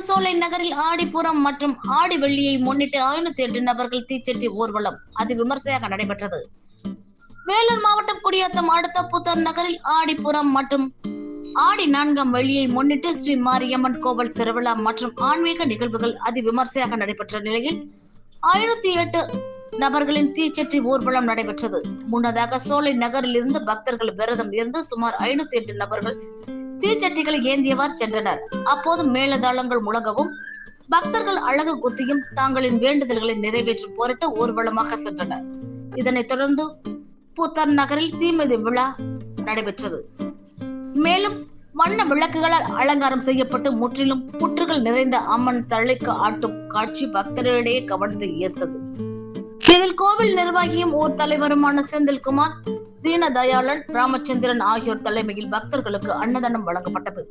சோலை நகரில் ஆடிப்புறம் மற்றும் ஆடி வெள்ளியை முன்னிட்டு ஐநூத்தி எட்டு நபர்கள் தீச்சட்டி ஊர்வலம். அது விமர்சையாக நடைபெற்றது. வேலூர் மாவட்டம் குடியாத்தம் அடுத்த புத்தர் நகரில் ஆடிப்புறம் மற்றும் ஆடி நான்காம் வெள்ளியை முன்னிட்டு ஸ்ரீ மாரியம்மன் கோவில் திருவிழா மற்றும் ஆன்மீக நிகழ்வுகள் அதி விமர்சையாக நடைபெற்ற நிலையில் ஐநூத்தி எட்டு நபர்களின் தீச்சட்டி ஊர்வலம் நடைபெற்றது. முன்னதாக சோலை நகரில் இருந்து பக்தர்கள் விரதம் இருந்து சுமார் ஐநூத்தி எட்டு நபர்கள் தீச்சட்டிகளை ஏந்தியவாறு சென்றனர். அப்போது மேலதாளங்கள் முழங்கவும் பக்தர்கள் அழகு குத்தியும் தங்களின் வேண்டுதல்களை நிறைவேற்றும் பொருட்டு ஊர்வலமாக சென்றனர். இதனைத் தொடர்ந்து புத்தர் நகரில் தீமிதி விழா நடைபெற்றது. மேலும் வண்ண விளக்குகளால் அலங்காரம் செய்யப்பட்டு முற்றிலும் புற்றுகள் நிறைந்த அம்மன் தழைக்கு ஆட்டும் காட்சி பக்தர்களிடையே கவனத்தை ஈர்த்தது. இதில் கோவில் நிர்வாகியும் ஊர் தலைவருமான செந்தில்குமார் தீனதயாளன் ராமச்சந்திரன் ஆகியோர் தலைமையில் பக்தர்களுக்கு அன்னதானம் வழங்கப்பட்டது.